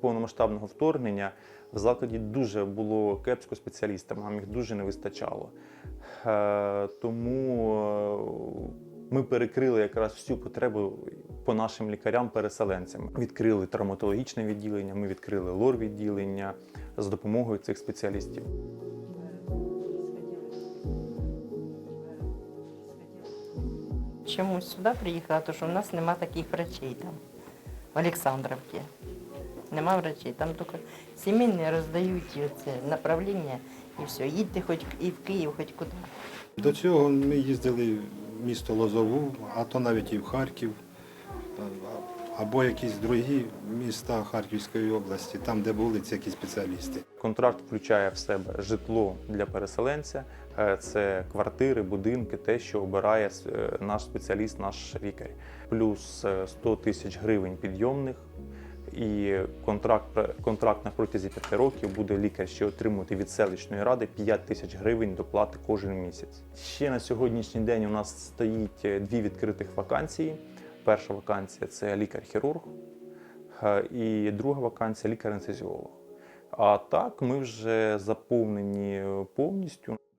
повномасштабного вторгнення в закладі дуже було кепсько спеціалістам, нам їх дуже не вистачало. Е, Тому е, ми перекрили якраз всю потребу по нашим лікарям-переселенцям. Відкрили травматологічне відділення, ми відкрили лор-відділення з допомогою цих спеціалістів. Чому сюди приїхала? Тому що в нас нема таких врачей там, в Олександровці. Нема врачей. Там тільки сімейні роздають оце направлення і все. Їдьте хоч і в Київ, хоч куди. До цього ми їздили в місто Лозову, а то навіть і в Харків, або якісь другі міста Харківської області, там, де були ці якісь спеціалісти. Контракт включає в себе житло для переселенця, е, це квартири, будинки, те, що обирає е, наш спеціаліст, наш лікар. Плюс е, 100 тисяч гривень підйомних. І контракт, контракт на протязі 5 років буде лікар ще отримувати від селищної ради 5 тисяч гривень доплати кожен місяць. Ще на сьогоднішній день у нас стоїть е, дві відкритих вакансії. Перша вакансія це лікар-хірург, е, і друга вакансія лікар-анестезіолог. А так ми вже заповнені повністю.